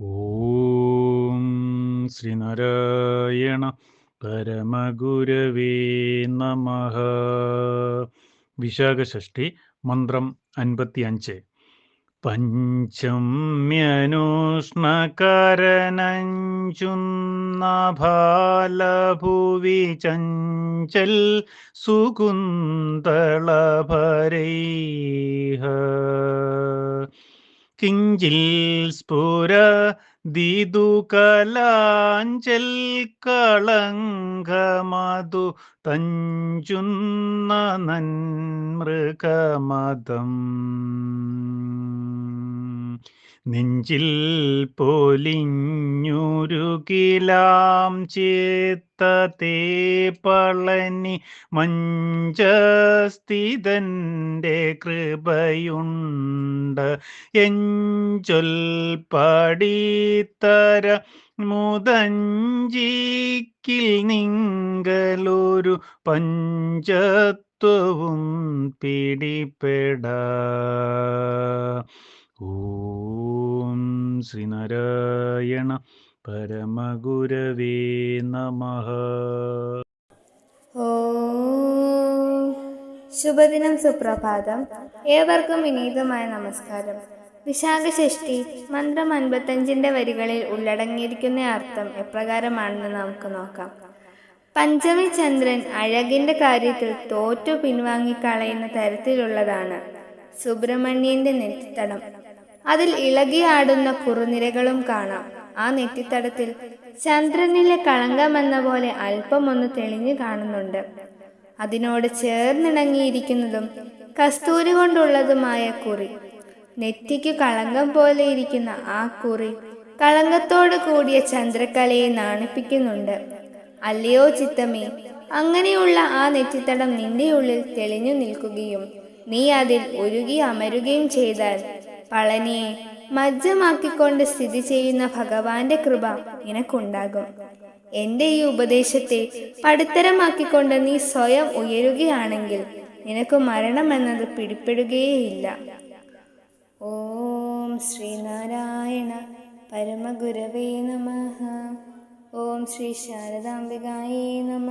ഓം ശ്രീനാരായണ പരമഗുരവേ നമ. വിശാഖഷ്ഠി മന്ത്രം അൻപത്തി അഞ്ച് പഞ്ചമ്യനുഷ്ണകരനഞ്ചുന്നഭാലഭുവി ചഞ്ചൽ സുകുന്തളഭരൈഹ. കിഞ്ചിൽ സ്ഫുര ദീതു കലാഞ്ചൽ കളങ്കമതു തഞ്ചുന്ന നന്മൃഗമതം. നെഞ്ചിൽ പൊലിഞ്ഞുരുകിലാം തേ പളനി മഞ്ചസ്ഥിതന്റെ കൃപയുണ്ട്. എഞ്ചൊൽ പടിത്തര മുതഞ്ചിക്കിൽ നിങ്കലൊരു പഞ്ചത്വവും പിടിപ്പെട ഓം ശ്രീനാരായണ പരമഗുരവേ നമ. ശുഭദിനം സുപ്രഭാതം. ഏവർക്കും വിനീതമായ നമസ്കാരം. വിശാഖഷഷ്ടി മന്ത്രം അൻപത്തഞ്ചിന്റെ വരികളിൽ ഉള്ളടങ്ങിയിരിക്കുന്ന അർത്ഥം എപ്രകാരമാണെന്ന് നമുക്ക് നോക്കാം. പഞ്ചമി ചന്ദ്രൻ അഴകിന്റെ കാര്യത്തിൽ തോറ്റു പിൻവാങ്ങിക്കളയുന്ന തരത്തിലുള്ളതാണ്. സുബ്രഹ്മണ്യന്റെ നെറ്റിത്തടം. അതിൽ ഇളകിയാടുന്ന കുറുനിരകളും കാണാം. ആ നെറ്റിത്തടത്തിൽ ചന്ദ്രനിലെ കളങ്കമെന്ന പോലെ അല്പമൊന്ന് തെളിഞ്ഞു കാണുന്നുണ്ട്. അതിനോട് ചേർന്നിണങ്ങിയിരിക്കുന്നതും കസ്തൂരി കൊണ്ടുള്ളതുമായ കുറി. നെറ്റിക്ക് കളങ്കം പോലെ ഇരിക്കുന്ന ആ കുറി കളങ്കത്തോട് കൂടിയ ചന്ദ്രക്കലയെ നാണിപ്പിക്കുന്നുണ്ട്. അല്ലയോ ചിത്തമേ അങ്ങനെയുള്ള ആ നെറ്റിത്തടം നിന്റെ ഉള്ളിൽ തെളിഞ്ഞു നിൽക്കുകയും നീ അതിൽ ഉരുകി അമരുകയും ചെയ്താൽ പളനിയെ മജ്ജമാക്കിക്കൊണ്ട് സ്ഥിതി ചെയ്യുന്ന ഭഗവാന്റെ കൃപ നിനക്കുണ്ടാകും. എന്റെ ഈ ഉപദേശത്തെ പടുത്തരമാക്കിക്കൊണ്ട് നീ സ്വയം ഉയരുകയാണെങ്കിൽ നിനക്ക് മരണമെന്നത് പിടിപ്പെടുകയേയില്ല ഓം ശ്രീനാരായണ പരമഗുരവേ നമ. ഓം ശ്രീ ശാരദാംബികായേ നമ.